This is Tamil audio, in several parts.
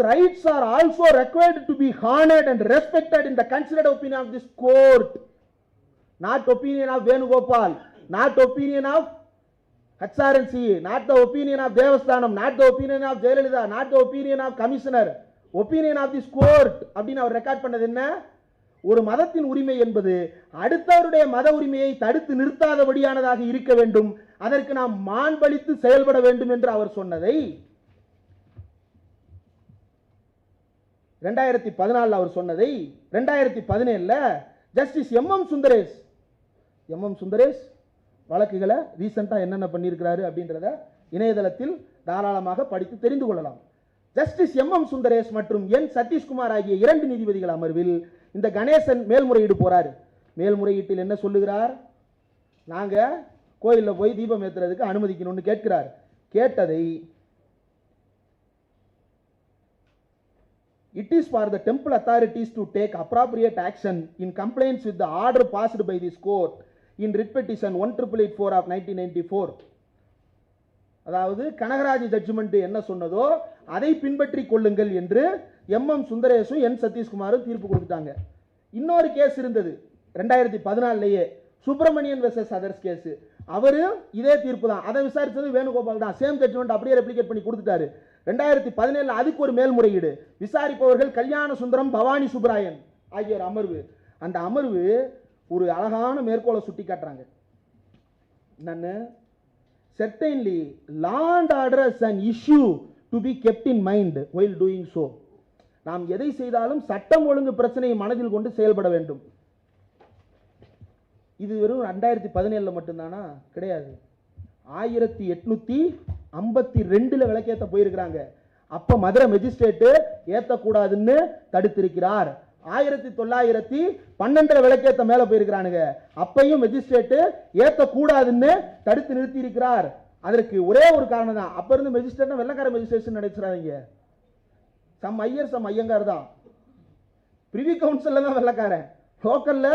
rights are also required to be honored and respected in the considered opinion of this court. Not opinion of Venugopal, not opinion of HRNC, not the opinion of Devasthanam, not the opinion of Jayalalitha, not the opinion of commissioner, opinion of this court அப்படின்னு அவர் ரெக்கார்ட் பண்ணது என்ன ஒரு மதத்தின் உரிமை என்பது அடுத்தவருடைய மத உரிமையை தடுத்து நிறுத்தாதபடியானதாக இருக்க வேண்டும் அதற்கு நாம் மாண்பளித்து செயல்பட வேண்டும் என்று அவர் சொன்னதை ரெண்டாயிரத்தி பதினாலில் அவர் சொன்னதை ரெண்டாயிரத்தி பதினேழில் justice MM Sundaresh. MM Sundaresh வழக்குகளை ரீசெண்டாக என்னென்ன பண்ணியிருக்கிறாரு அப்படின்றத இணையதளத்தில் தாராளமாக படித்து தெரிந்து கொள்ளலாம். ஜஸ்டிஸ் எம்எம் சுந்தரேஷ் மற்றும் என் சதீஷ்குமார் ஆகிய இரண்டு நீதிபதிகள் அமர்வில் இந்த கணேசன் மேல்முறையீடு போகிறார் மேல்முறையீட்டில் என்ன சொல்லுகிறார்? நாங்கள் கோயிலில் போய் தீபம் ஏத்துறதுக்கு அனுமதிக்கணும்னு கேட்கிறார். கேட்டதை it is for the temple authorities to take appropriate action in compliance with the order passed by this court in repetition one triple eight four of nineteen ninety four அதாவது கனகராஜ் ஜட்ஜ்மெண்ட் என்ன சொன்னதோ அதை பின்பற்றி கொள்ளுங்கள் என்று எம் எம் சுந்தரேஷும் என் சதீஷ்குமாரும் தீர்ப்பு கொடுத்துட்டாங்க இன்னொரு கேஸ் இருந்தது ரெண்டாயிரத்தி பதினாலுலேயே சுப்பிரமணியன் வெர்சஸ் அதர்ஸ் கேஸ் அவரும் இதே தீர்ப்பு தான் அதை விசாரித்தது வேணுகோபால் தான். சேம் ஜட்ஜ்மெண்ட் அப்படியே ரெப்ளிகேட் பண்ணி கொடுத்துட்டாரு. ரெண்டாயிரத்தி பதினேழு அதுக்கு ஒரு மேல்முறையீடு. விசாரிப்பவர்கள் கல்யாண சுந்தரம் பவானி சுப்ராயன் ஆகியோர் அமர்வு. அந்த அமர்வு ஒரு அழகான மேற்கோளை சுட்டி காட்டுறாங்க. என்னன்னு? Certainly land address and issue to be kept in mind in doing so நாம் எதை செய்தாலும் சட்டம் ஒழுங்கு பிரச்சனையை மனதில் கொண்டு செயல்பட வேண்டும். இது வெறும் ரெண்டாயிரத்தி பதினேழில் மட்டும்தானா? கிடையாது. ஆயிரத்தி எட்நூற்றி ஐம்பத்தி ரெண்டில் விளக்கேற்ற போயிருக்கிறாங்க. அப்போ மதுரை மெஜிஸ்ட்ரேட்டு ஏற்றக்கூடாதுன்னு தடுத்திருக்கிறார். ஆயிரத்தி தொள்ளாயிரத்தி பன்னெண்டுல விளக்கேற்ற மேலே போயிருக்கிறானுங்க. அப்பையும் மெஜிஸ்ட்ரேட்டு ஏற்றக்கூடாதுன்னு தடுத்து நிறுத்தி இருக்கிறார் அதற்கு ஒரே ஒரு காரணம் தான் அப்போ இருந்து மெஜிஸ்ட்ரேட்னா வெள்ளக்கார மெஜிஸ்ட்ரேஷன் நினைச்சிடாதீங்க சம் ஐயர் சம் ஐயங்கார் தான். பிரிவி கவுன்சிலில் தான் வெள்ளக்காரன். லோக்கல்ல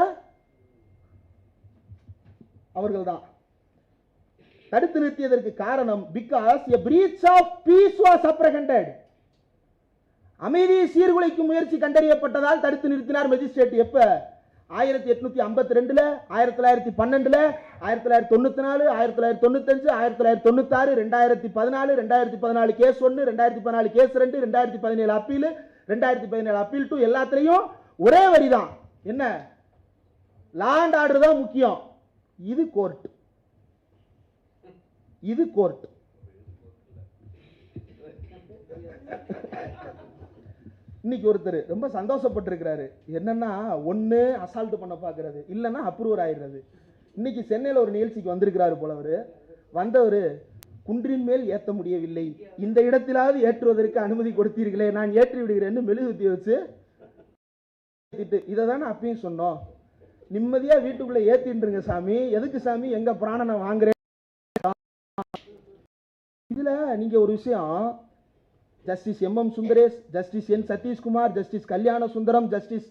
அவர்கள் தான் தடுத்து நிறுத்தியதற்கு காரணம் because a breach of peace was apprehended அமைதியை சீர்குலைக்கும் முயற்சி கண்டறியப்பட்டதால் தடுத்து நிறுத்தினார் மெஜிஸ்ட்ரேட் எப்ப? ஆயிரத்தி எட்நூத்தி ஐம்பத்தி ரெண்டுல ஆயிரத்தி தொள்ளாயிரத்தி பன்னெண்டுல ஆயிரத்தி தொள்ளாயிரத்தி தொண்ணூத்தி நாலு ஆயிரத்தி தொள்ளாயிரத்தி தொண்ணூத்தஞ்சு ஆயிரத்தி தொள்ளாயிரத்தி தொண்ணூத்தாறு ரெண்டாயிரத்தி பதினாலு ரெண்டாயிரத்தி பதினாலு கேஸ் ஒன்று ரெண்டாயிரத்தி பதினாலு கேஸ் ரெண்டு ரெண்டாயிரத்தி பதினேழு அப்பீல் ரெண்டாயிரத்தி பதினேழு அப்பீல் டூ எல்லாத்துலேயும் ஒரே வரி தான் என்ன லாண்ட் ஆர்டர் தான் முக்கியம். இது கோர்ட். இது கோர்ட். இன்னைக்கு ஒருத்தர் ரொம்ப சந்தோஷப்பட்டிருக்கிறாரு. என்னன்னா ஒன்று அசால்ட் பண்ண பார்க்கறது இல்லைன்னா அப்ரூவர் ஆயிடுறது. இன்னைக்கு சென்னையில் ஒரு நிகழ்ச்சிக்கு வந்திருக்கிறாரு போலவர். வந்தவர் குன்றின் மேல் ஏற்ற முடியவில்லை. இந்த இடத்திலாவது ஏற்றுவதற்கு அனுமதி கொடுத்தீர்களே நான் ஏற்றி விடுகிறேன்னு மெழுகுத்தி வச்சு இதை தானே அப்பயும் சொன்னோம். நிம்மதியாக வீட்டுக்குள்ளே ஏற்றின்றுங்க சாமி. எதுக்கு சாமி? எங்கள் பிராணனை வாங்குறேன். இதில் நீங்கள் ஒரு விஷயம். Justice M M Sundaresh justice N Sathishkumar justice Kalyana Sundaram justice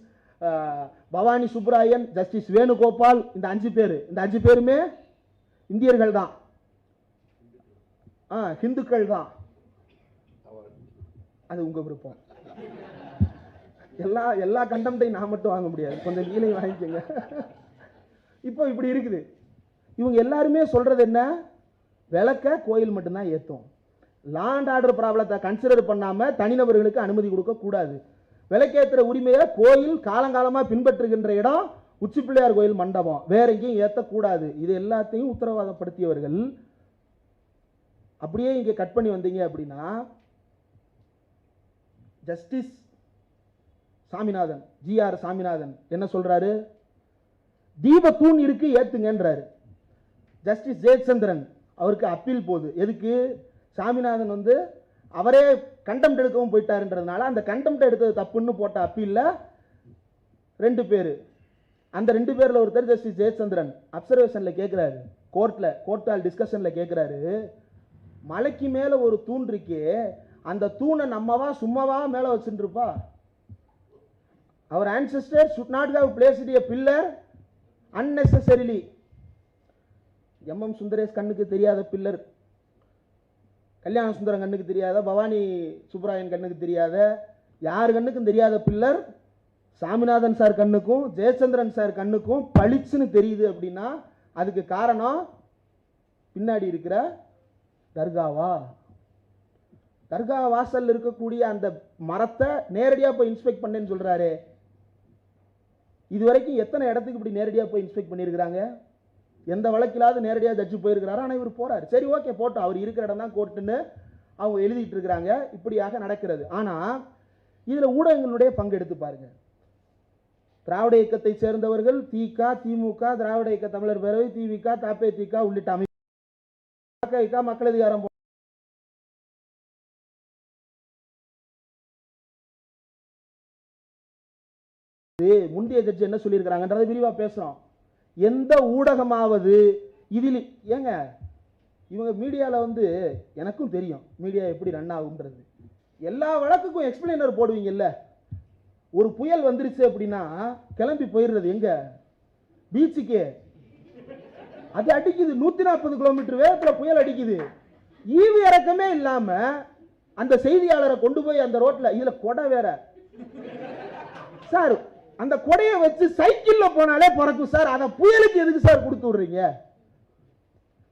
Bhavani Subbaroyan justice Venugopal இந்த அஞ்சு பேர். இந்த அஞ்சு பேருமே இந்தியர்கள் தான். ஆ ஹிந்துக்கள் தான். அது உங்கள் விருப்பம். எல்லா எல்லா கண்டம்டையும் நான் மட்டும் வாங்க முடியாது. கொஞ்சம் நீலையும் வாங்கிக்கோங்க. இப்போ இப்படி இருக்குது. இவங்க எல்லாருமே சொல்கிறது என்ன? விளக்க கோயில் மட்டும்தான் ஏற்றும் லாண்ட் ஆர்டர் ப்ராப்ளத்தை கன்சிடர் பண்ணாமல் தனிநபர்களுக்கு அனுமதி கொடுக்கக்கூடாது விளக்கேற்றுற உரிமையை கோயில் காலங்காலமாக பின்பற்றுகின்ற இடம் உச்சிப்பிள்ளையார் கோயில் மண்டபம். வேற எங்கேயும் ஏற்றக்கூடாது இது எல்லாத்தையும் உத்தரவாதப்படுத்தியவர்கள். அப்படியே இங்கே கட் பண்ணி வந்தீங்க அப்படின்னா ஜஸ்டிஸ் சாமிநாதன் ஜிஆர் சாமிநாதன் என்ன சொல்றாரு? தீபத்தூண் இருக்கு ஏத்துங்கன்றாரு. ஜஸ்டிஸ் ஜெயச்சந்திரன் அவருக்கு அப்பீல் போகுது எதுக்கு? சாமிநாதன் வந்து அவரே கண்டெம்ட் எடுக்கவும் போயிட்டாருன்றதுனால அந்த கண்டெம்ட் எடுத்தது தப்புன்னு போட்ட அப்பீலில் ரெண்டு பேர். அந்த ரெண்டு பேரில் ஒருத்தர் ஜஸ்டிஸ் ஜெயச்சந்திரன். அப்சர்வேஷனில் கேட்குறாரு கோர்ட்டில் கோர்ட்டால் டிஸ்கஷனில் கேட்குறாரு மலைக்கு மேலே ஒரு தூண் இருக்கே அந்த தூணை நம்மவா சும்மாவா மேலே வச்சுட்டுருப்பா அவர் ancestors should not have placed a pillar unnecessarily. MM Sundaresh கண்ணுக்கு தெரியாத பில்லர் கல்யாண சுந்தரம் கண்ணுக்கு தெரியாத பவானி சுப்பராயன் கண்ணுக்கு தெரியாத யார் கண்ணுக்கும் தெரியாத பில்லர் சாமிநாதன் சார் கண்ணுக்கும் ஜெயச்சந்திரன் சார் கண்ணுக்கும் பளிச்சுன்னு தெரியுது அப்படின்னா அதுக்கு காரணம் பின்னாடி இருக்கிற தர்காவா? தர்கா வாசல்ல இருக்கக்கூடிய அந்த மரத்தை நேரடியாக போய் இன்ஸ்பெக்ட் பண்ணேன்னு சொல்கிறாரு இது வரைக்கும் எத்தனை இடத்துக்கு இப்படி நேரடியாக போய் இன்ஸ்பெக்ட் பண்ணியிருக்கிறாங்க? எந்த வழக்கிலாவது நேரடியாக ஜட்ஜு போயிருக்கிறாரு? ஆனால் இவர் போகிறார் சரி ஓகே போட்டோம். அவர் இருக்கிற இடம் தான் கோர்ட்டுன்னு அவங்க எழுதிட்டு இருக்கிறாங்க. இப்படியாக நடக்கிறது. ஆனால் இதில் ஊடகங்களுடைய பங்கு எடுத்து பாருங்க. திராவிட இயக்கத்தை சேர்ந்தவர்கள் திக திமுக திராவிட இயக்க தமிழர் பேரவை திமுக தாப்பே திக உள்ளிட்ட அமைப்பு மக்கள் அதிகாரம் முந்தைய ஜட்ஜி என்ன சொல்லியிருக்கிறாங்கன்றதை விரிவாக பேசுகிறோம் எந்த ஊடகமாவது இதில் ஏங்க இவங்க மீடியாவில் வந்து எனக்கும் தெரியும் மீடியா எப்படி ரன் ஆகுன்றது எல்லா வழக்குக்கும் எக்ஸ்பிளைனர் போடுவீங்கல்ல. ஒரு புயல் வந்துருச்சு அப்படின்னா கிளம்பி போயிடுறது எங்க? பீச்சுக்கு. அது அடிக்குது நூற்றி நாற்பது கிலோமீட்டர் வேகத்தில் புயல் அடிக்குது. ஈவு இறக்கமே இல்லாமல் அந்த செய்தியாளரை கொண்டு போய் அந்த ரோட்டில் இதில் கொடை வேற. சார் அந்த கொடையை வச்சு சைக்கிளில் போனாலே பறக்கும் சார். அதை புயலுக்கு எதுக்கு சார் கொடுத்து விடுறீங்க?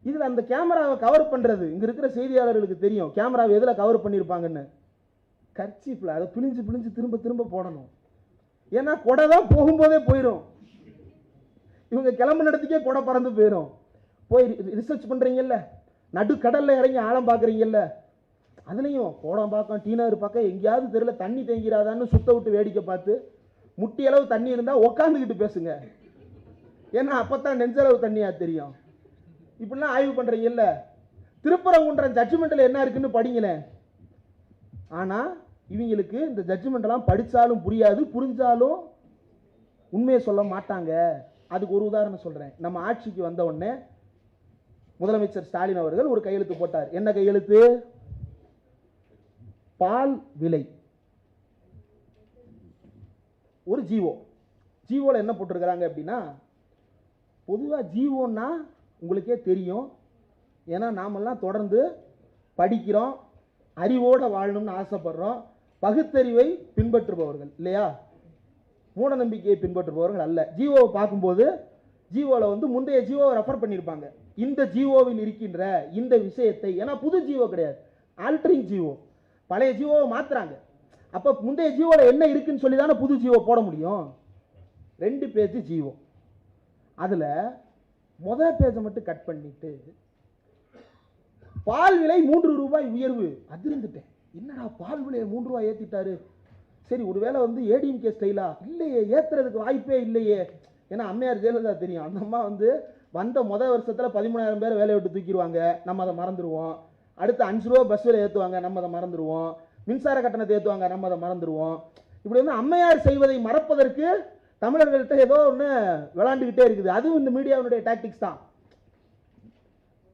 இதில் அந்த கேமராவை கவர் பண்ணுறது இங்கே இருக்கிற செய்தியாளர்களுக்கு தெரியும். கேமராவை எதில் கவர் பண்ணியிருப்பாங்கன்னு கர்ச்சீஃப்ல அதை பிழிஞ்சு பிழிஞ்சு திரும்ப திரும்ப போடணும். ஏன்னா கொடை தான் போகும்போதே போயிடும் இவங்க கிளம்பு நடத்திக்கே கொடை பறந்து போயிடும் போய் ரிசர்ச் பண்ணுறீங்கல்ல நடுக்கடலில் இறங்கி ஆழம் பார்க்குறீங்கல்ல? அதுலேயும் கோடம்பாக்கம் டீனர் பக்கம் எங்கேயாவது தெருல தண்ணி தேங்கிறாதான்னு சுத்த விட்டு வேடிக்கை பார்த்து முட்டி அளவு தண்ணி இருந்தால் உக்காந்துக்கிட்டு பேசுங்க. ஏன்னா அப்பதான் நெஞ்சளவு தண்ணியாக தெரியும். இப்படிலாம் ஆய்வு பண்ணுறீங்க இல்லை? திருப்பரங்குன்றம் ஜட்ஜ்மெண்ட்டில் என்ன இருக்குன்னு படிங்களேன் ஆனால் இவங்களுக்கு இந்த ஜட்ஜ்மெண்ட்லாம் படித்தாலும் புரியாது புரிஞ்சாலும் உண்மையை சொல்ல மாட்டாங்க. அதுக்கு ஒரு உதாரணம் சொல்கிறேன் நம்ம ஆட்சிக்கு வந்த உடனே முதலமைச்சர் ஸ்டாலின் அவர்கள் ஒரு கையெழுத்து போட்டார். என்ன கையெழுத்து? பால் விலை. ஒரு ஜீவோ. ஜீவோவில் என்ன போட்டிருக்கிறாங்க அப்படின்னா பொதுவாக ஜீவோன்னா உங்களுக்கே தெரியும். ஏன்னா நாமெல்லாம் தொடர்ந்து படிக்கிறோம் அறிவோடு வாழணும்னு ஆசைப்படுறோம். பகுத்தறிவை பின்பற்றுபவர்கள் இல்லையா? மூட நம்பிக்கையை பின்பற்றுபவர்கள் அல்ல. ஜீவோவை பார்க்கும்போது ஜீவோவில் வந்து முந்தைய ஜீவோவை ரெஃபர் பண்ணியிருப்பாங்க. இந்த ஜீவோவில் இருக்கின்ற இந்த விஷயத்தை ஏன்னா புது ஜீவோ கிடையாது. Altering GO. பழைய ஜீவோவை மாற்றுறாங்க அப்போ முந்தைய ஜீவோவில் என்ன இருக்குன்னு சொல்லி தானே புது ஜீவோ போட முடியும்? ரெண்டு பேஜ் ஜீவோ. அதில் முதல் பேஜை மட்டும் கட் பண்ணிட்டு பால் விலை மூன்று ரூபாய் உயர்வு. அதிர்ந்துட்டேன். என்னடா பால் விலையை மூன்று ரூபாய் ஏற்றிட்டாரு சரி ஒருவேளை வந்து ஏடிஎம்கே ஸ்டைலா இல்லையே ஏத்துறதுக்கு வாய்ப்பே இல்லையே. ஏன்னா அம்மையார் ஜெயலலிதா தெரியும். அந்த அம்மா வந்து வந்த முதல் வருஷத்தில் பதிமூணாயிரம் பேர் வேலையை விட்டு தூக்கிடுவாங்க. நம்ம அதை மறந்துடுவோம் அடுத்து அஞ்சு ரூபா பஸ் விலை ஏற்றுவாங்க நம்ம அதை மறந்துடுவோம் மின்சார கட்டணத்தை ஏற்றுவாங்க நம்ம அதை மறந்துடுவோம் இப்படி வந்து அம்மையார் செய்வதை மறப்பதற்கு தமிழர்கள்ட்ட ஏதோ ஒன்று விளாண்டுக்கிட்டே இருக்குது. அதுவும் இந்த மீடியாவினுடைய டாக்டிக்ஸ் தான்.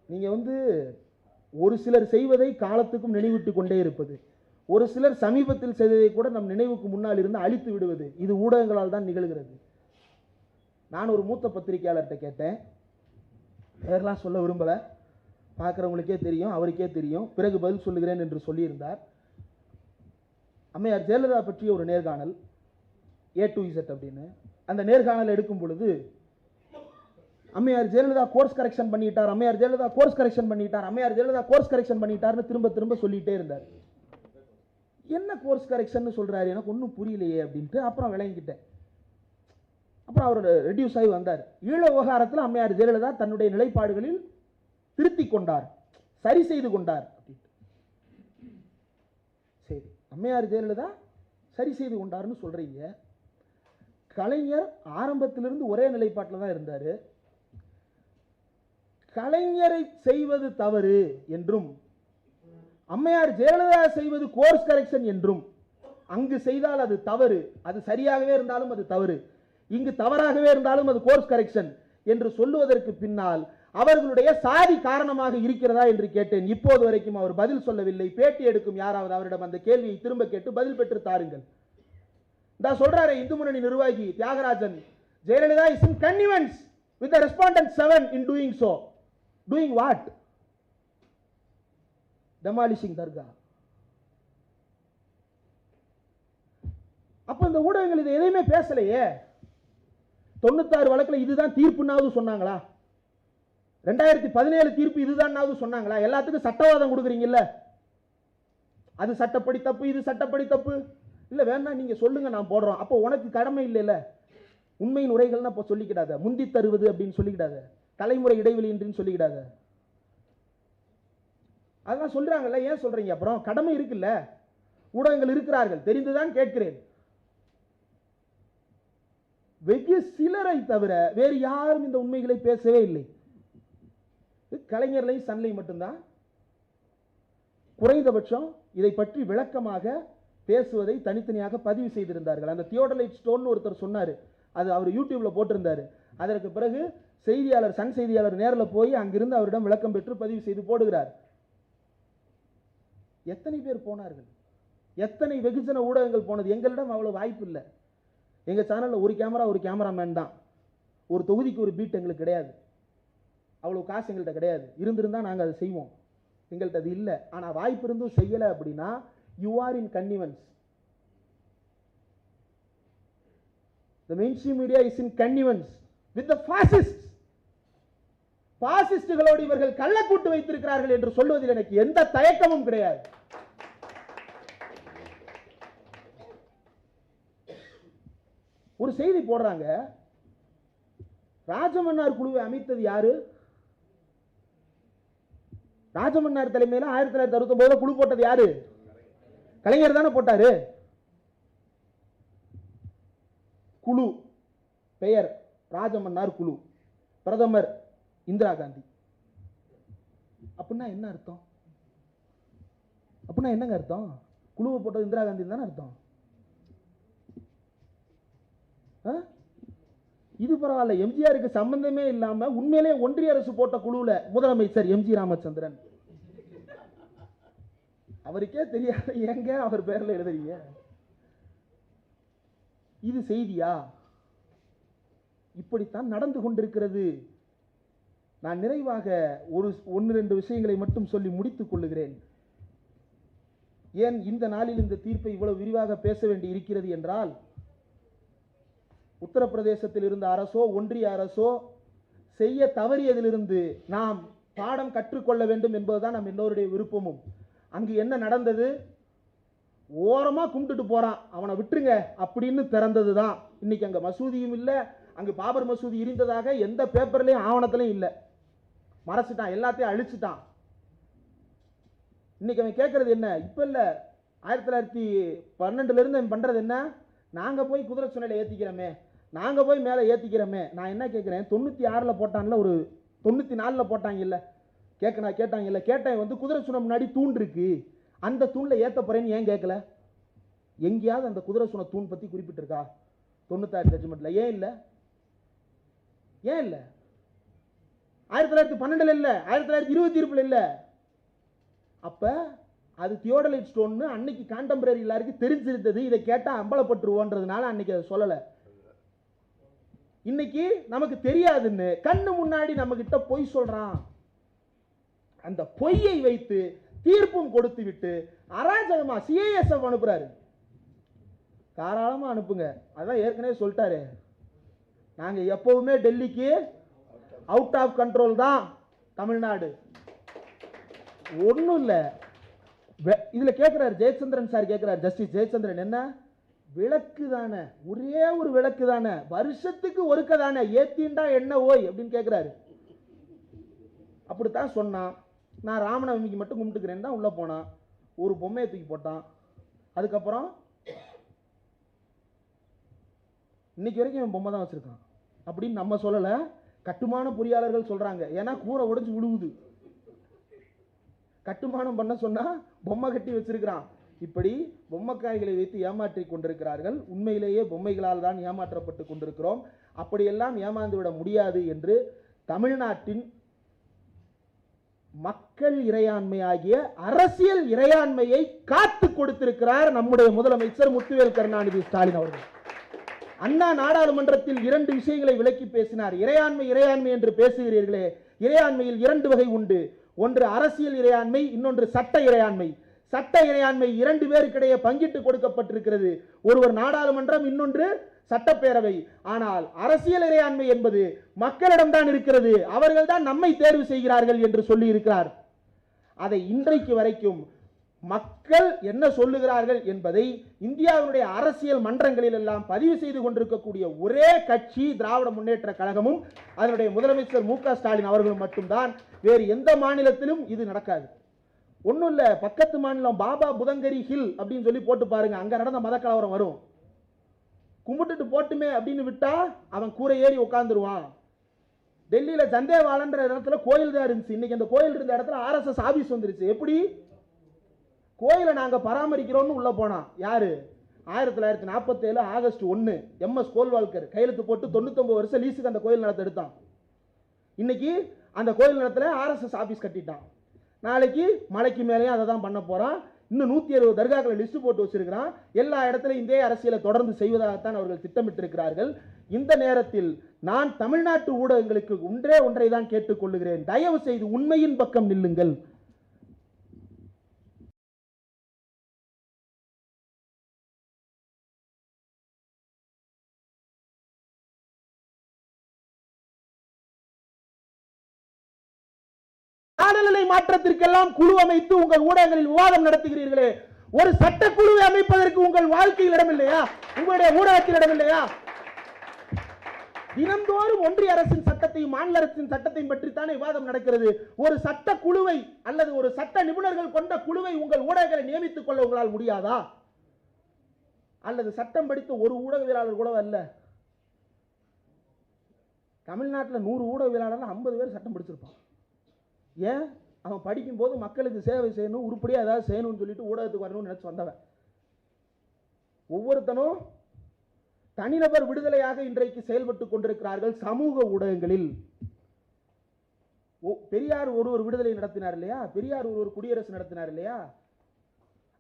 நீங்கள் வந்து ஒரு சிலர் செய்வதை காலத்துக்கும் நினைவிட்டு கொண்டே இருப்பது ஒரு சிலர் சமீபத்தில் செய்ததை கூட நம் நினைவுக்கு முன்னால் இருந்து அழித்து விடுவது இது ஊடகங்களால் தான் நிகழ்கிறது. நான் ஒரு மூத்த பத்திரிகையாளர்கிட்ட கேட்டேன். பேரெலாம் சொல்ல விரும்பலை. பார்க்குறவங்களுக்கே தெரியும் அவருக்கே தெரியும். பிறகு பதில் சொல்லுகிறேன் என்று சொல்லியிருந்தார். அம்மையார் ஜெயலலிதா பற்றிய ஒரு நேர்காணல் ஏ டு இசட் அப்படின்னு. அந்த நேர்காணல் எடுக்கும் பொழுது அம்மையார் ஜெயலலிதா கோர்ஸ் கரெக்ஷன் பண்ணிட்டார் அம்மையார் ஜெயலலிதா கோர்ஸ் கரெக்ஷன் பண்ணிட்டார் அம்மையார் ஜெயலலிதா கோர்ஸ் கரெக்ஷன் பண்ணிட்டார்னு திரும்ப திரும்ப சொல்லிட்டே இருந்தார். என்ன கோர்ஸ் கரெக்ஷன் சொல்றாரு? எனக்கு ஒன்றும் புரியலையே அப்படின்ட்டு அப்புறம் விளங்கிக்கிட்டேன். அப்புறம் அவர் ரெடியூஸ் ஆகி வந்தார். ஈழ விவகாரத்தில் அம்மையார் ஜெயலலிதா தன்னுடைய நிலைப்பாடுகளில் திருத்தி கொண்டார் சரி செய்து கொண்டார் அப்படின்ட்டு. அம்மையார் ஜெயலலிதா சரி செய்து கொண்டார்னு சொல்கிறீங்க கலைஞர் ஆரம்பத்திலிருந்து ஒரே நிலைப்பாட்டில் தான் இருந்தார். கலைஞரை செய்வது தவறு என்றும் அம்மையார் ஜெயலலிதா செய்வது கோர்ஸ் கரெக்ஷன் என்றும் அங்கு செய்தால் அது தவறு. அது சரியாகவே இருந்தாலும் அது தவறு. இங்கு தவறாகவே இருந்தாலும் அது கோர்ஸ் கரெக்ஷன் என்று சொல்லுவதற்கு பின்னால் அவர்களுடைய சாதி காரணமாக இருக்கிறதா என்று கேட்டேன். இப்போது வரைக்கும் அவர் பதில் சொல்லவில்லை. பேட்டி எடுக்கும் யாராவது அவரிடம் அந்த கேள்வியை திரும்ப கேட்டு பதில் பெற்று தாருங்கள். இந்த சொல்றாரு இந்து முன்னணி நிர்வாகி Thiagarajan Jayalalithaa is in connivance with the respondent seven in doing so doing what demolishing dargah அப்ப இந்த ஊடகங்கள் இதை எதையுமே பேசலையே. தொண்ணூத்தாறு வழக்குல இதுதான் தீர்ப்புனாவது சொன்னாங்களா? ரெண்டாயிரத்தி பதினேழு தீர்ப்பு இதுதான்னாவது சொன்னாங்களா? எல்லாத்துக்கும் சட்டவாதம் கொடுக்குறீங்கல்ல? அது சட்டப்படி தப்பு இது சட்டப்படி தப்பு. இல்லை வேணா நீங்க சொல்லுங்க நான் போடுறோம். அப்போ உனக்கு கடமை இல்லைல்ல. உண்மையின் உரைகள்னு அப்போ சொல்லிக்கிடாத. முந்தி தருவது அப்படின்னு சொல்லிக்கிடாத. தலைமுறை இடைவெளின்றின்னு சொல்லிக்கிடாத. அதெல்லாம் சொல்கிறாங்கல்ல ஏன் சொல்றீங்க அப்புறம்? கடமை இருக்குல்ல. ஊடகங்கள் இருக்கிறார்கள். தெரிந்துதான் கேட்கிறேன். வெகு சிலரை தவிர வேறு யாரும் இந்த உண்மைகளை பேசவே இல்லை. கலைஞர்லையும் சன்லையும் மட்டும்தான். குறைந்தபட்சம் இதை பற்றி விளக்கமாக பேசுவதை தனித்தனியாக பதிவு செய்திருந்தார்கள். அந்த தியோடலைட் ஸ்டோன் ஒருத்தர் சொன்னார். அது அவர் யூடியூப்பில் போட்டிருந்தாரு. அதற்கு பிறகு செய்தியாளர் சன் செய்தியாளர் நேரில் போய் அங்கிருந்து அவரிடம் விளக்கம் பெற்று பதிவு செய்து போடுகிறார். எத்தனை பேர் போனார்கள்? எத்தனை வெகுஜன ஊடகங்கள் போனது? எங்களிடம் அவ்வளோ வாய்ப்பு இல்லை. எங்கள் சேனலில் ஒரு கேமரா ஒரு கேமராமேன் தான். ஒரு தொகுதிக்கு ஒரு பீட் எங்களுக்கு கிடையாது. அவ்வளவு காசு எங்கள்கிட்ட கிடையாது. இருந்திருந்தால் நாங்கள் அதை செய்வோம். எங்கள்கிட்ட அது இல்லை. ஆனால் வாய்ப்பு இருந்தும் செய்யலை அப்படின்னா you are in connivance the mainstream media is in connivance with the fascist பாசிஸ்டுகளோடு இவர்கள் கள்ளக்கூட்டு வைத்திருக்கிறார்கள் என்று சொல்லுவதில் எனக்கு எந்த தயக்கமும் கிடையாது. ஒரு செய்தி போடுறாங்க. ராஜமன்னார் குழுவை அமைத்தது யாரு? ராஜமன்னார் தலைமையில் ஆயிரத்தி தொள்ளாயிரத்தி அறுபத்தி குழு போட்டது யாரு? கலைஞர் தானே போட்டாரு. குழு பெயர் ராஜமன்னார் குழு பிரதமர் இந்திரா காந்தி. அப்படின்னா என்ன அர்த்தம்? அப்படின்னா என்னங்க அர்த்தம்? குழுவை போட்டது இந்திரா காந்தி தானே அர்த்தம்? ஆ? இது பரவாயில்ல. எம்ஜிஆருக்கு சம்பந்தமே இல்லாம உண்மையிலே ஒன்றிய அரசு போட்ட குழுவில் முதலமைச்சர் எம்ஜி ராமச்சந்திரன். அவருக்கே தெரியாது. ஏங்க அவர் பேர்ல எழுதுறீங்க? இது செய்தியா? இப்படித்தான் நடந்து கொண்டிருக்கிறது. நான் நிறைவாக ஒரு ஒன்று ரெண்டு விஷயங்களை மட்டும் சொல்லி முடித்துக் கொள்ளுகிறேன். ஏன் இந்த நாளில் இந்த தீர்ப்பை இவ்வளவு விரிவாக பேச வேண்டி இருக்கிறது என்றால் உத்தரப்பிரதேசத்தில் இருந்த அரசோ ஒன்றிய அரசோ செய்ய தவறியதிலிருந்து நாம் பாடம் கற்றுக்கொள்ள வேண்டும் என்பதுதான் நம் எல்லோருடைய விருப்பமும். அங்கு என்ன நடந்தது? ஓரமாக கும்பிட்டுட்டு போகிறான் அவனை விட்டுருங்க அப்படின்னு திறந்தது தான் இன்னைக்கு அங்கே மசூதியும் இல்லை அங்கு பாபர் மசூதி இருந்ததாக எந்த பேப்பர்லேயும் ஆவணத்திலையும் இல்லை. மறைச்சிட்டான் எல்லாத்தையும் அழிச்சிட்டான். இன்னைக்கு அவன் கேட்குறது என்ன? இப்போ இல்லை ஆயிரத்தி தொள்ளாயிரத்தி பன்னெண்டுலேருந்து அவன் பண்ணுறது என்ன? நாங்கள் போய் குதிரை சுனையில ஏற்றிக்கிறோமே நாங்கள் போய் மேலே ஏற்றிக்கிறோமே நான் என்ன கேட்குறேன் தொண்ணூற்றி ஆறில் போட்டான்ல ஒரு தொண்ணூற்றி நாலில் போட்டாங்கல்ல கேட்க கேட்டாங்கல்ல. கேட்டேன் வந்து குதிரை சுனை முன்னாடி தூண் இருக்கு. அந்த தூணில் ஏற்ற போகிறேன்னு ஏன் கேட்கல எங்கேயாவது அந்த குதிரை சுனை தூண் பற்றி குறிப்பிட்டிருக்கா? தொண்ணூத்தாறு ஜட்ஜ்மெண்ட்டில் ஏன் இல்லை? ஏன் இல்லை? ஆயிரத்தி தொள்ளாயிரத்தி பன்னெண்டுல இல்லை. ஆயிரத்தி தொள்ளாயிரத்தி இருபத்தி இருப்பில் இல்லை. அப்போ அது தியோடலைட் ஸ்டோன்னு அன்னைக்கு கான்டெம்பரரி எல்லாருக்கும் தெரிஞ்சிருந்தது. இதை கேட்டால் அம்பலப்பட்டுருவோன்றதுனால அன்னைக்கு அதை சொல்லலை. இன்னைக்கு நமக்கு தெரியாதுன்னு கண்ணு முன்னாடி நம்ம கிட்ட பொய் சொல்றான். அந்த பொய்யை வைத்து தீர்ப்பும் கொடுத்து விட்டு அராஜகமா சிஐஎஸ்எஃப் அனுப்புறாரு. தாராளமாக அனுப்புங்க. அதான் ஏற்கனவே சொல்லிட்டாரு. நாங்கள் எப்பவுமே டெல்லிக்கு அவுட் ஆஃப் கண்ட்ரோல் தான் தமிழ்நாடு. ஒன்றும் இல்லை. இதில் கேட்குறாரு ஜெயச்சந்திரன் சார் கேட்குறாரு ஜஸ்டிஸ் ஜெயச்சந்திரன் என்ன? விளக்கு தானே ஒரே ஒரு விளக்கு தானே வருஷத்துக்கு ஒருக்க தானே ஏத்தின்டா என்ன ஓய்? அப்படின்னு கேட்குறாரு அப்படித்தான் சொன்னான். நான் ராமநவமிக்கு மட்டும் கும்பிட்டுக்கிறேன் தான் உள்ளே போனான். ஒரு பொம்மையை தூக்கி போட்டான். அதுக்கப்புறம் இன்னைக்கு வரைக்கும் இவன் பொம்மை தான் வச்சுருக்கான். அப்படின்னு நம்ம சொல்லலை. கட்டுமான பொறியாளர்கள் சொல்கிறாங்க ஏன்னா கூரை உடைஞ்சு விழுவுது. கட்டுமானம் பண்ண சொன்னால் பொம்மை கட்டி வச்சிருக்கிறான். இப்படி பொம்மைக்காய்களை வைத்து ஏமாற்றி கொண்டிருக்கிறார்கள். உண்மையிலேயே பொம்மைகளால் தான் ஏமாற்றப்பட்டு கொண்டிருக்கிறோம். அப்படியெல்லாம் ஏமாந்து விட முடியாது என்று தமிழ்நாட்டின் மக்கள் இறையாண்மை ஆகிய அரசியல் இறையாண்மையை காத்து கொடுத்திருக்கிறார் நம்முடைய முதலமைச்சர் முத்துவேல் கருணாநிதி ஸ்டாலின் அவர்கள். அண்ணா நாடாளுமன்றத்தில் இரண்டு விஷயங்களை விளக்கி பேசினார். இறையாண்மை இறையாண்மை என்று பேசுகிறீர்களே. இறையாண்மையில் இரண்டு வகை உண்டு. ஒன்று அரசியல் இறையாண்மை இன்னொன்று சட்ட இறையாண்மை. சட்ட இறையாண்மை இரண்டு பேருக்கிடையே பங்கிட்டு கொடுக்கப்பட்டிருக்கிறது. ஒருவர் நாடாளுமன்றம் இன்னொன்று சட்டப்பேரவை. ஆனால் அரசியல் இறையாண்மை என்பது மக்களிடம்தான் இருக்கிறது. அவர்கள் தான் நம்மை தேர்வு செய்கிறார்கள் என்று சொல்லி இருக்கிறார் அதை இன்றைக்கு வரைக்கும் மக்கள் என்ன சொல்லுகிறார்கள் என்பதை இந்தியாவினுடைய அரசியல் மன்றங்களில் எல்லாம் பதிவு செய்து கொண்டிருக்கக்கூடிய ஒரே கட்சி திராவிட முன்னேற்ற கழகமும் அதனுடைய முதலமைச்சர் மு க ஸ்டாலின் அவர்களும் மட்டும்தான். வேறு எந்த மாநிலத்திலும் இது நடக்காது. ஒன்றும் இல்லை பக்கத்து மாநிலம் பாபா புதங்கரி ஹில் அப்படின்னு சொல்லி போட்டு பாருங்க அங்கே நடந்த மத கலவரம் வரும். கும்பிட்டுட்டு போட்டுமே அப்படின்னு விட்டா அவன் கூரை ஏறி உட்காந்துருவான் டெல்லியில் சந்தேவாலன்ற இடத்துல கோயில் தான் இருந்துச்சு. இன்னைக்கு அந்த கோயில் இருந்த இடத்துல ஆர்எஸ்எஸ் ஆஃபீஸ் வந்துருச்சு. எப்படி? கோயிலை நாங்கள் பராமரிக்கிறோம்னு உள்ளே போனான். யார்? ஆயிரத்தி தொள்ளாயிரத்தி நாற்பத்தேழு ஆகஸ்ட் ஒன்று எம்எஸ் கோல்வால்கர் கையெழுத்து போட்டு தொண்ணூத்தொம்பது வருஷம் லீஸுக்கு அந்த கோயில் நிலத்தை எடுத்தான் இன்னைக்கு அந்த கோயில் நிலத்தில் ஆர்எஸ்எஸ் ஆஃபீஸ் கட்டிட்டான். நாளைக்கு மலைக்கு மேலேயும் அதை தான் பண்ண போகிறான் இன்னும் நூற்றி அறுபது தர்காக்களை லிஸ்ட்டு போட்டு வச்சிருக்கிறான். எல்லா இடத்துலையும் இதே அரசியலை தொடர்ந்து செய்வதாகத்தான் அவர்கள் திட்டமிட்டிருக்கிறார்கள். இந்த நேரத்தில் நான் தமிழ்நாட்டு ஊடகங்களுக்கு ஒன்றே ஒன்றை தான் கேட்டுக்கொள்ளுகிறேன் தயவு செய்து உண்மையின் பக்கம் நில்லுங்கள். மாற்றத்திற்கெல்லாம் குழு அமைத்து உங்கள் ஊடகங்களில் விவாதம் நடத்துகிறீர்களே. ஒரு சட்டக்குழுவை அமைப்பதற்கு உங்கள் வாழ்க்கையில் இடம் இல்லையா உங்களுடைய ஊடகத்தில் இடம் இல்லையா தினந்தோறும் ஒன்றிய அரசின் சட்டத்தையும் மாநில அரசின் சட்டத்தையும் பற்றித்தானே விவாதம் நடக்கிறது. ஒரு சட்ட குழுவை அல்லது ஒரு சட்ட நிபுணர்கள் கொண்ட குழுவை உங்கள் ஊடகங்களை நியமித்துக் கொள்ள உங்களால் முடியாதா? அல்லது சட்டம் படித்த ஒரு ஊடகவியலாளர் கூட அல்ல. தமிழ்நாட்டில் நூறு ஊடகவியலாளர் ஐம்பது பேர் சட்டம் படிச்சிருப்பான் ஏன்? அவன் படிக்கும்போது மக்களுக்கு சேவை செய்யணும் உருப்படியாக ஏதாவது செய்யணும்னு சொல்லிட்டு ஊடகத்துக்கு வரணும்னு நினச்சி வந்தவன். ஒவ்வொருத்தனும் தனிநபர் விடுதலையாக இன்றைக்கு செயல்பட்டு கொண்டிருக்கிறார்கள் சமூக ஊடகங்களில். ஓ- பெரியார் ஒருவர் விடுதலை நடத்தினார் இல்லையா? பெரியார் ஒருவர் குடியரசு நடத்தினார் இல்லையா?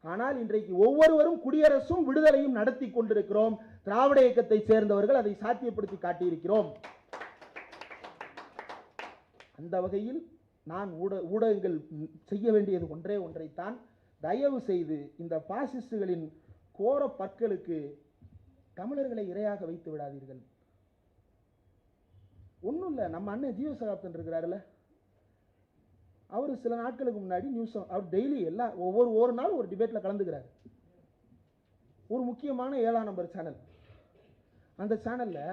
ஆனால் இன்றைக்கு ஒவ்வொருவரும் குடியரசும் விடுதலையும் நடத்தி கொண்டிருக்கிறோம். திராவிட இயக்கத்தை சேர்ந்தவர்கள் அதை சாத்தியப்படுத்தி காட்டியிருக்கிறோம். அந்த வகையில் நான் ஊட ஊடகங்கள் செய்ய வேண்டியது ஒன்றே ஒன்றைத்தான் தயவு செய்து இந்த பாசிஸ்டுகளின் கோர பற்களுக்கு தமிழர்களை இரையாக வைத்து விடாதீர்கள். ஒன்றும் இல்லை நம்ம அண்ணன் ஜீவ சகாப்தன் இருக்கிறாருல்ல. அவர் சில நாட்களுக்கு முன்னாடி நியூஸ் அவர் டெய்லி எல்லா ஒவ்வொரு ஒரு நாள் ஒரு டிபேட்டில் கலந்துக்கிறார். ஒரு முக்கியமான ஏழாம் நம்பர் சேனல் அந்த சேனலில்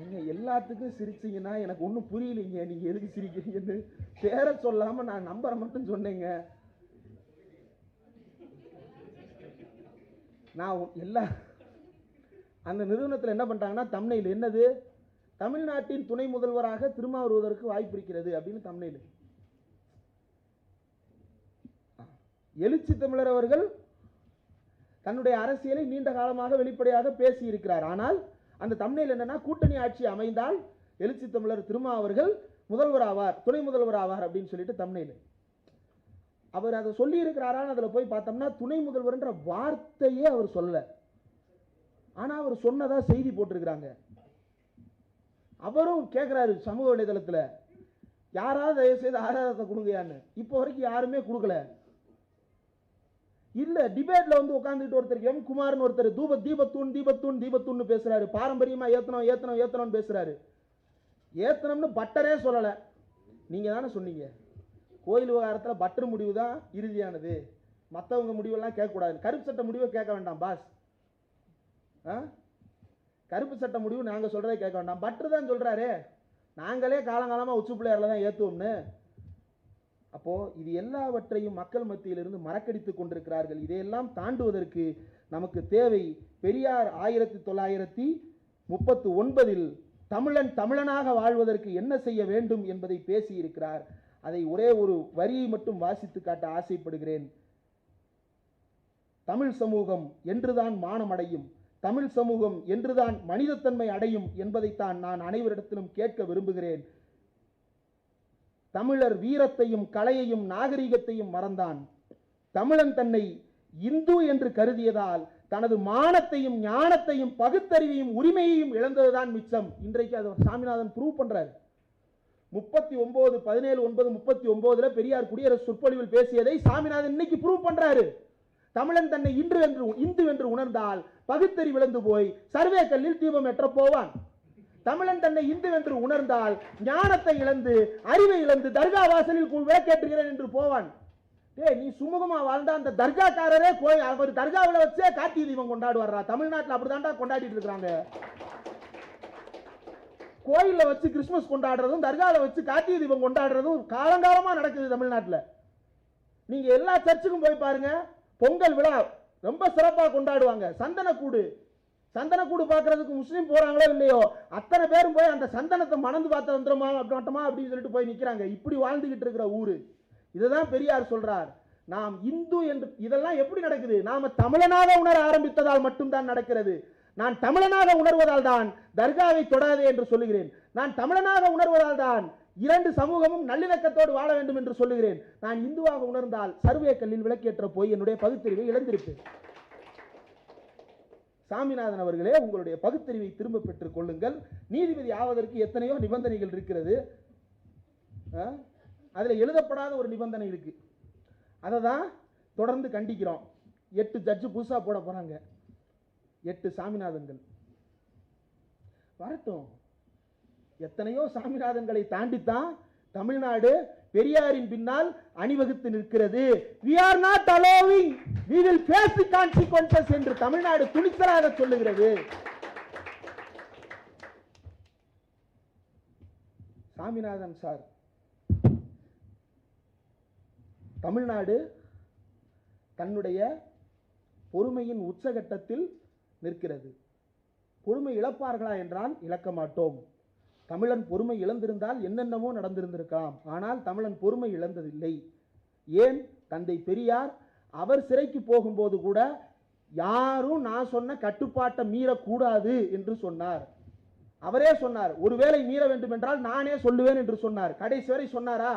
நீங்கள் எல்லாத்துக்கும் சிரிச்சீங்கன்னா எனக்கு ஒன்றும் புரியலைங்க. நீங்க எதுக்கு சிரிக்கிறீங்கன்னு பேரை சொல்லாமல் நான் நம்பரை மட்டும் சொன்னேங்க. நான் எல்லா அந்த நிறுவனத்தில் என்ன பண்ணிட்டாங்கன்னா தமிழில் என்னது? தமிழ்நாட்டின் துணை முதல்வராக திருமாவருவதற்கு வாய்ப்பு இருக்கிறது அப்படின்னு தமிழில் எழுச்சி தமிழர் அவர்கள் தன்னுடைய அரசியலை நீண்ட காலமாக வெளிப்படையாக பேசி இருக்கிறார் ஆனால் அந்த தமிழில் என்னென்னா கூட்டணி ஆட்சி அமைந்தால் எழுச்சி தமிழர் திருமா அவர்கள் முதல்வர் ஆவார் துணை முதல்வர் ஆவார் அப்படின்னு சொல்லிட்டு தமிழில் அவர் அதை சொல்லியிருக்கிறாரான்னு அதில் போய் பார்த்தோம்னா துணை முதல்வர்ன்ற வார்த்தையே அவர் சொல்லல. ஆனால் அவர் சொன்னதாக செய்தி போட்டிருக்கிறாங்க. அவரும் கேட்குறாரு சமூக வலைதளத்தில் யாராவது தயவு செய்து ஆதாரத்தை கொடுங்கயான்னு இப்போ வரைக்கும் யாருமே கொடுக்கல. இல்லை டிபேட்டில் வந்து உட்காந்துட்டு ஒருத்தர் எம் குமார்னு ஒருத்தர் தூப தீபத்தூண் தீபத்தூண் தீபத்தூண்னு பேசுகிறாரு பாரம்பரியமாக ஏத்தனம் ஏத்தனம் ஏத்தனம்னு பேசுகிறாரு ஏத்தனம்னு பட்டரே சொல்லலை. நீங்கள் தானே சொன்னீங்க. கோயில் விவகாரத்தில் பட்டர் முடிவு தான் இறுதியானது. மற்றவங்க முடிவெல்லாம் கேட்கக்கூடாது. கருப்பு சட்ட முடிவை கேட்க வேண்டாம் பாஸ். ஆ? கருப்பு சட்ட முடிவு நாங்கள் சொல்கிறதே கேட்க வேண்டாம். பட்டர் தான் சொல்கிறாரு நாங்களே காலங்காலமாக உச்சி பிள்ளையாரில் தான் ஏற்றுவோம்னு அப்போ இது எல்லாவற்றையும் மக்கள் மத்தியிலிருந்து மறக்கடித்துக் கொண்டிருக்கிறார்கள். இதையெல்லாம் தாண்டுவதற்கு நமக்கு தேவை பெரியார் ஆயிரத்தி தொள்ளாயிரத்தி முப்பத்து ஒன்பதில் தமிழன் தமிழனாக வாழ்வதற்கு என்ன செய்ய வேண்டும் என்பதை பேசியிருக்கிறார். அதை ஒரே ஒரு வரியை மட்டும் வாசித்து காட்ட ஆசைப்படுகிறேன். தமிழ் சமூகம் என்றுதான் மானமடையும் தமிழ் சமூகம் என்றுதான் மனிதத்தன்மை அடையும் என்பதைத்தான் நான் அனைவரிடத்திலும் கேட்க விரும்புகிறேன். தமிழர் வீரத்தையும் கலையையும் நாகரிகத்தையும் மறந்தான். தமிழன் தன்னை இந்து என்று கருதியதால் தனது மானத்தையும் ஞானத்தையும் பகுத்தறிவையும் உரிமையையும் இழந்ததுதான் மிச்சம். இன்றைக்கு அது சாமிநாதன் ப்ரூவ் பண்றாரு. முப்பத்தி ஒன்பது பதினேழு ஒன்பது முப்பத்தி ஒன்பதுல பெரியார் குடியரசு சொற்பொழிவில் பேசியதை சாமிநாதன் இன்னைக்கு ப்ரூவ் பண்றாரு. தமிழன் தன்னை இன்று என்று இந்து என்று உணர்ந்தால் பகுத்தறி விழுந்து போய் சர்வே கல்லில் தீபம் எற்ற போவான். தமிழன் தன்னை இந்து என்று உணர்ந்தால் ஞானத்தை இழந்து அறிவை இழந்து தர்கா வாசலில் கு- விளக்கேற்றுகிறேன் என்று போவான். டேய் நீ சுமூகமா வாழ்ந்தா அந்த தர்காக்காரரே போய் அவர் தர்காவில் வச்சே கார்த்திகை தீபம் கொண்டாடுவாரா தமிழ்நாட்டில் அப்படிதான்டா கொண்டாடிட்டு இருக்காங்க கோயில்ல வச்சு கிறிஸ்மஸ் கொண்டாடுறதும் தர்காவில் வச்சு கார்த்திகை தீபம் கொண்டாடுறதும் காலங்காலமாக நடக்குது தமிழ்நாட்டில். நீங்க எல்லா சர்ச்சுக்கும் போய் பாருங்க பொங்கல் விழா ரொம்ப சிறப்பா கொண்டாடுவாங்க. சந்தனக்கூடு சந்தனக்கூடு பார்க்கறதுக்கு முஸ்லீம் போகிறாங்களோ இல்லையோ? அத்தனை பேரும் போய் அந்த சந்தனத்தை மணந்து பார்த்து வந்துடுமா அப்படின்ட்டமா அப்படின்னு சொல்லிட்டு போய் நிற்கிறாங்க இப்படி வாழ்ந்துகிட்டு இருக்கிற ஊரு. இதுதான் பெரியார் சொல்கிறார் நாம் இந்து என்று இதெல்லாம் எப்படி நடக்குது? நாம் தமிழனாக உணர ஆரம்பித்ததால் மட்டும்தான் நடக்கிறது. நான் தமிழனாக உணர்வதால் தான் தர்காவை தொடாதே என்று சொல்லுகிறேன். நான் தமிழனாக உணர்வதால் தான் இரண்டு சமூகமும் நல்லிணக்கத்தோடு வாழ வேண்டும் என்று சொல்லுகிறேன். நான் இந்துவாக உணர்ந்தால் சர்வே கல்லில் விளக்கேற்ற போய் என்னுடைய பகுத்தறிவை இழந்திருப்பேன். சாமிநாதன் அவர்களே உங்களுடைய பகுத்தறிவை திரும்ப பெற்றுக் கொள்ளுங்கள். நீதிபதி ஆவதற்கு எத்தனையோ நிபந்தனைகள் இருக்கிறது. ஆ? எழுதப்படாத ஒரு நிபந்தனை இருக்கு. அதை தான் தொடர்ந்து கண்டிக்கிறோம். எட்டு ஜட்ஜு புதுசாக போட போறாங்க. எட்டு சாமிநாதன்கள். வரட்டும். எத்தனையோ சாமிநாதன்களை தாண்டித்தான் தமிழ்நாடு பெரியாரின் பின்னால் அணிவகுத்து நிற்கிறது. We are not allowing we will face the consequences என்று தமிழ்நாடு துணிச்சலாக சொல்லுகிறது. சாமிநாதன் சார் தமிழ்நாடு தன்னுடைய பொறுமையின் உச்சகட்டத்தில் நிற்கிறது. பொறுமை இழப்பார்களா என்றால் இழக்க மாட்டோம். தமிழன் பொறுமை இழந்திருந்தால் என்னென்னமோ நடந்திருந்திருக்கலாம். ஆனால் தமிழன் பொறுமை இழந்ததில்லை. ஏன்? தந்தை பெரியார் அவர் சிறைக்கு போகும்போது கூட யாரும் நான் சொன்ன கட்டுப்பாட்டை மீறக்கூடாது என்று சொன்னார். அவரே சொன்னார் ஒருவேளை மீற வேண்டும் என்றால் நானே சொல்லுவேன் என்று சொன்னார். கடைசி வரை சொன்னாரா?